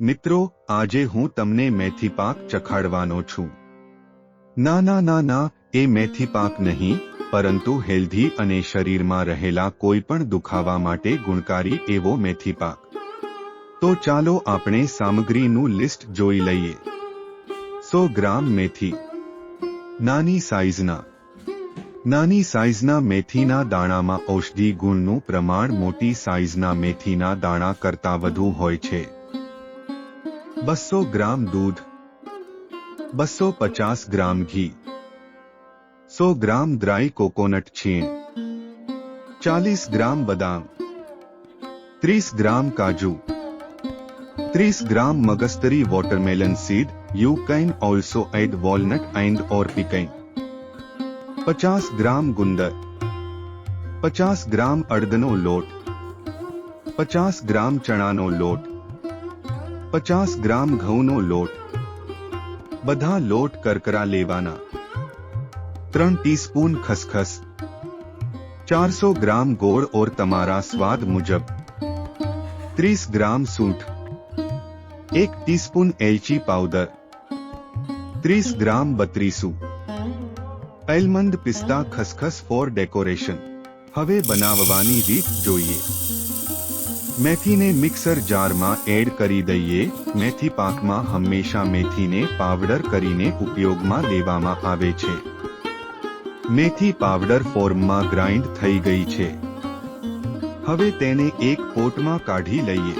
મિત્રો, આજે હું તમને મેથી પાક ચખાડવાનો છું. ના ના ના ના, એ મેથી પાક નહીં, પરંતુ હેલ્ધી અને શરીરમાં રહેલા કોઈ પણ દુખાવા માટે ગુણકારી એવો મેથી પાક. તો ચાલો આપણે સામગ્રીનું લિસ્ટ જોઈ લઈએ. સો ગ્રામ મેથી. નાની સાઇઝના નાની સાઇઝના મેથીના દાણામાં ઔષધિ ગુણનું પ્રમાણ મોટી સાઇઝના મેથીના દાણા કરતાં વધુ હોય છે. બસો ગ્રામ દૂધ બસો પચાસ ગ્રામ ઘી સો ગ્રામ ડ્રાય કોકોનટ છીણ ચાલીસ ગ્રામ બદામ ત્રીસ ગ્રામ કાજુ ત્રીસ gram મગસ્તરી watermelon seed you can also add walnut and or pickle પચાસ ગ્રામ ગુંદર પચાસ ગ્રામ અડદનો લોટ પચાસ ગ્રામ ચણાનો લોટ પચાસ ગ્રામ ઘઉંનો લોટ બધા લોટ કરકરા લેવાના ત્રણ ટીસ્પૂન ખસખસ ચારસો ગ્રામ ગોળ ઓર તમારા સ્વાદ મુજબ ત્રીસ ગ્રામ સૂંઠ એક ટીસ્પૂન એલચી પાવડર ત્રીસ ગ્રામ બત્રીસું એલમંડ પિસ્તા ખસખસ ફોર ડેકોરેશન હવે બનાવવાની રીત જોઈએ મેથીને મિક્સર જારમાં એડ કરી દઈએ. મેથી પાકમાં હંમેશા મેથીને પાવડર કરીને ઉપયોગમાં લેવામાં આવે છે. મેથી પાવડર ફોર્મમાં ગ્રાઇન્ડ થઈ ગઈ છે. હવે તેને એક પોટમાં કાઢી લઈએ.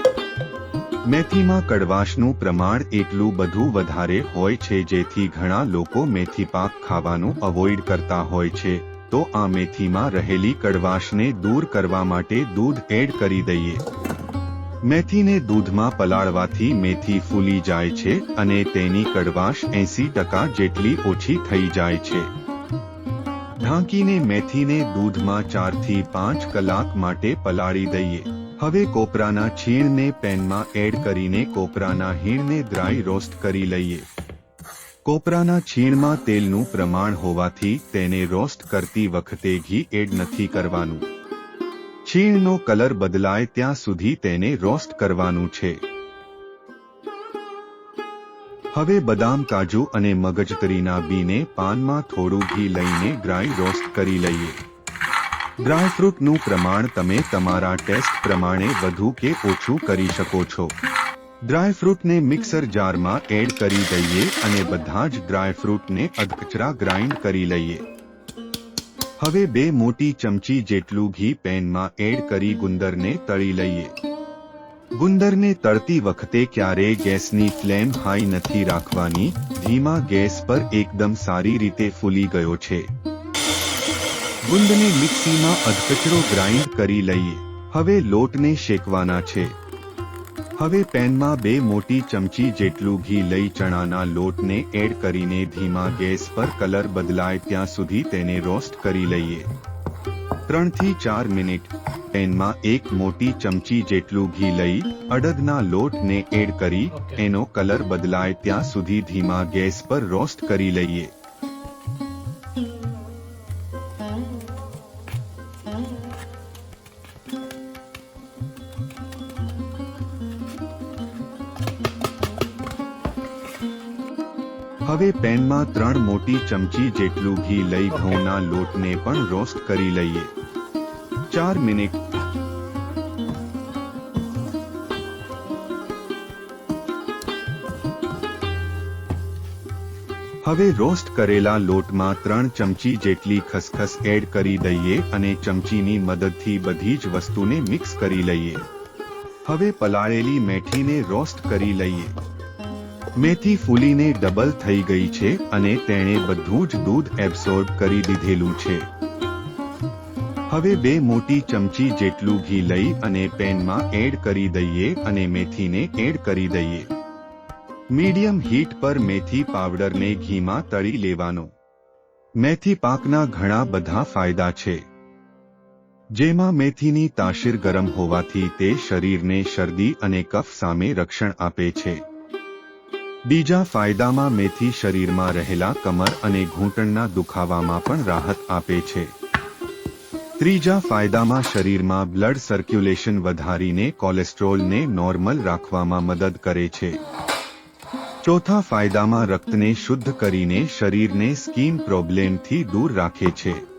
મેથીમાં કડવાશનું પ્રમાણ એટલું બધું વધારે હોય છે જેથી ઘણા લોકો મેથી પાક ખાવાનું અવોઇડ કરતા હોય છે. તો આ મેથીમાં રહેલી કડવાશને દૂર કરવા માટે દૂધ એડ કરી દઈએ. મેથીને દૂધમાં પલાળવાથી મેથી ફૂલી જાય છે અને તેની કડવાશ એંસી ટકા જેટલી ઓછી થઈ જાય છે. ઢાંકીને મેથીને દૂધમાં ચારથી પાંચ કલાક માટે પલાળી દઈએ. હવે કોપરાના છીણને પેનમાં એડ કરીને કોપરાના હીણને ડ્રાય રોસ્ટ કરી લઈએ. કોપરાના છીણમાં તેલનું પ્રમાણ હોવાથી તેને રોસ્ટ કરતી વખતે ઘી એડ નથી કરવાનું. છીણનો કલર બદલાય ત્યાં સુધી તેને રોસ્ટ કરવાનું છે. હવે બદામ કાજુ અને મગજતરીના બીને પાનમાં થોડું ઘી લઈને ડ્રાય રોસ્ટ કરી લઈએ. ડ્રાયફ્રૂટનું પ્રમાણ તમે તમારા ટેસ્ટ પ્રમાણે વધુ કે ઓછું કરી શકો છો. ડ્રાયફ્રૂટને મિક્સર જારમાં એડ કરી દઈએ અને બધા જ ડ્રાયફ્રૂટને અધકચરા ગ્રાઇન્ડ કરી લઈએ. હવે બે મોટી ચમચી જેટલું ઘી પેનમાં એડ કરી ગુંદરને તળી લઈએ. ગુંદરને તળતી વખતે ક્યારેય ગેસની ફ્લેમ હાઈ નથી રાખવાની. ધીમા ગેસ પર એકદમ સારી રીતે ફૂલી ગયો છે. ગુંદને મિક્સીમાં અધકચરો ગ્રાઇન્ડ કરી લઈએ. હવે લોટને શેકવાના છે. હવે પેનમાં બે મોટી ચમચી જેટલું ઘી લઈ ચણાના લોટને એડ કરીને ધીમા ગેસ પર કલર બદલાય ત્યાં સુધી તેને રોસ્ટ કરી લઈએ. ત્રણથી ચાર મિનિટ. પેનમાં એક મોટી ચમચી જેટલું ઘી લઈ અડદના લોટને એડ કરી એનો કલર બદલાય ત્યાં સુધી ધીમા ગેસ પર રોસ્ટ કરી લઈએ. હવે પેનમાં ત્રણ મોટી ચમચી જેટલું ઘી લઈ ઘઉંના લોટને પણ રોસ્ટ કરી લઈએ. ચાર મિનિટ. હવે રોસ્ટ કરેલા લોટમાં ત્રણ ચમચી જેટલી ખસખસ એડ કરી દઈએ અને ચમચીની મદદથી બધી જ વસ્તુને મિક્સ કરી લઈએ. હવે પલાળેલી મેથીને રોસ્ટ કરી લઈએ. મેથી ફૂલીને ડબલ થઈ ગઈ છે અને તેણે બધું જ દૂધ એબ્સોર્બ કરી દીધેલું છે. હવે બે મોટી ચમચી જેટલું ઘી લઈ અને પેનમાં એડ કરી દઈએ અને મેથીને એડ કરી દઈએ. મીડિયમ હીટ પર મેથી પાવડરને ઘીમાં તળી લેવાનો. મેથી પાકના ઘણા બધા ફાયદા છે. જેમાં મેથીની તાસીર ગરમ હોવાથી તે શરીરને શરદી અને કફ સામે રક્ષણ આપે છે. બીજા ફાયદામાં મેથી શરીરમાં રહેલા કમર અને ઘૂંટણના દુખાવામાં પણ રાહત આપે છે. ત્રીજા ફાયદામાં શરીરમાં બ્લડ સર્ક્યુલેશન વધારીને કોલેસ્ટ્રોલને નોર્મલ રાખવામાં મદદ કરે છે. ચોથા ફાયદામાં રક્તને શુદ્ધ કરીને શરીરને સ્કીન પ્રોબ્લેમથી દૂર રાખે છે.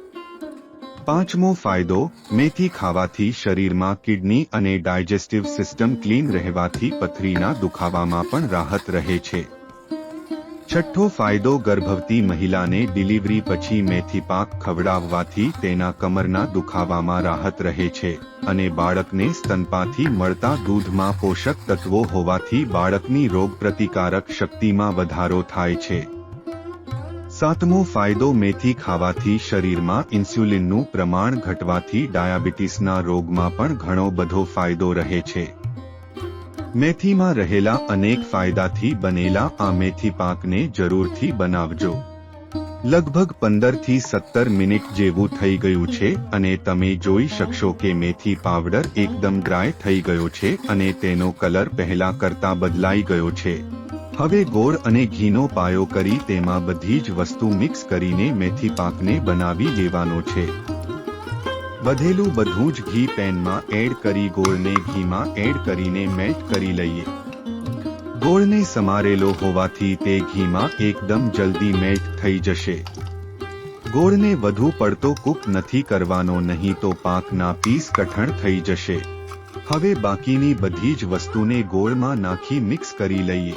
પાંચમો ફાયદો, મેથી ખાવાથી શરીરમાં કિડની અને ડાયજેસ્ટિવ સિસ્ટમ ક્લીન રહેવાથી પથરીના દુખાવામાં પણ રાહત રહે છે. છઠ્ઠો ફાયદો, ગર્ભવતી મહિલાને ડિલિવરી પછી મેથી પાક ખવડાવવાથી તેના કમરના દુખાવામાં રાહત રહે છે અને બાળકને સ્તનપાથી મળતા દૂધમાં પોષક તત્વો હોવાથી બાળકની રોગ પ્રતિકારક શક્તિમાં વધારો થાય છે. સાતમો ફાયદો મેથી ખાવાથી શરીરમાં ઇન્સ્યુલિનનું પ્રમાણ ઘટવાથી ડાયાબિટીસના રોગમાં પણ ઘણો બધો ફાયદો રહે છે. મેથીમાં રહેલા અનેક ફાયદાથી બનેલા આ મેથી પાકને જરૂરથી બનાવજો. લગભગ પંદરથી સત્તર મિનિટ જેવું થઈ ગયું છે અને તમે જોઈ શકશો કે મેથી પાવડર એકદમ ડ્રાય થઈ ગયો છે અને તેનો કલર પહેલા કરતા બદલાઈ ગયો છે. હવે ગોળ અને ઘીનો પાયો કરી તેમાં બધી જ વસ્તુ મિક્સ કરીને મેથી પાકને બનાવી લેવાનો છે. વધેલું બધું જ ઘી પેનમાં એડ કરી ગોળને ઘીમાં એડ કરીને મેલ્ટ કરી લઈએ. ગોળને સમારેલો હોવાથી તે ઘીમાં એકદમ જલ્દી મેલ્ટ થઈ જશે. ગોળને વધુ પડતો કૂક નથી કરવાનો, નહીં તો પાકના પીસ કઠણ થઈ જશે. હવે બાકીની બધી જ વસ્તુને ગોળમાં નાખી મિક્સ કરી લઈએ.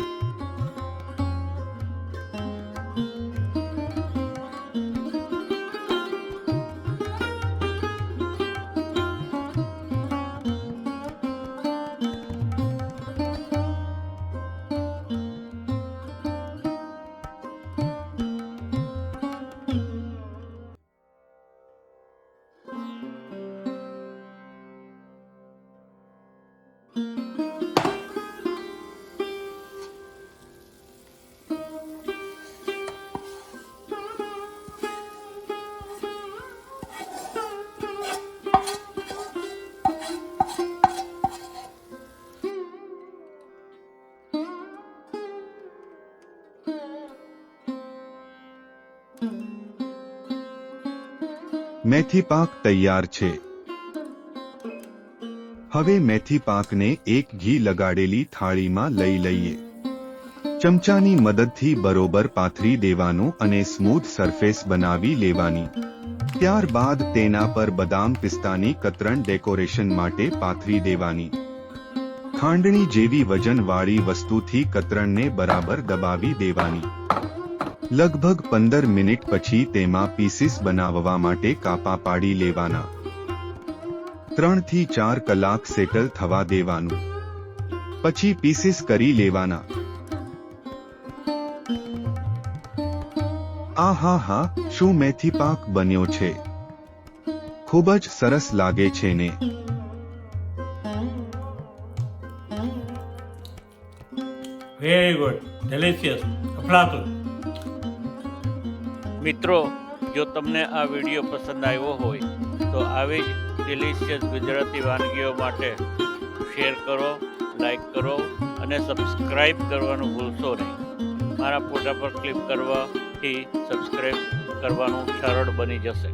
મેથી પાક તૈયાર છે. હવે મેથી પાકને એક ઘી લગાડેલી થાળીમાં લઈ લઈએ. ચમચાની મદદથી બરોબર પાથરી દેવાનું અને સ્મૂથ સરફેસ બનાવી લેવાની. ત્યારબાદ તેના પર બદામ પિસ્તાની કતરણ ડેકોરેશન માટે પાથરી દેવાની. ખાંડણી જેવી વજનવાળી વસ્તુથી કતરણને બરાબર દબાવી દેવાની. લગભગ પંદર મિનિટ પછી તેમાં પીસીસ બનાવવા માટે કાપા પાડી લેવાના. ત્રણથી ચાર કલાક સેટલ થવા દેવાનું. પછી પીસીસ કરી લેવાના. આ હા હા શું મેથી પાક બન્યો છે? ખૂબ જ સરસ લાગે છે ને. વેરી ગુડ ડેલિશિયસ અફલાતું. મિત્રો, જો તમને આ વીડિયો પસંદ આવ્યો હોય, તો આવી જ ડિલિશિયસ ગુજરાતી વાનગીઓ માટે શેર કરો લાઈક કરો અને સબસ્ક્રાઈબ કરવાનું ભૂલશો નહીં. મારા ફોટા પર ક્લિક કરવાથી સબસ્ક્રાઈબ કરવાનું સરળ બની જશે.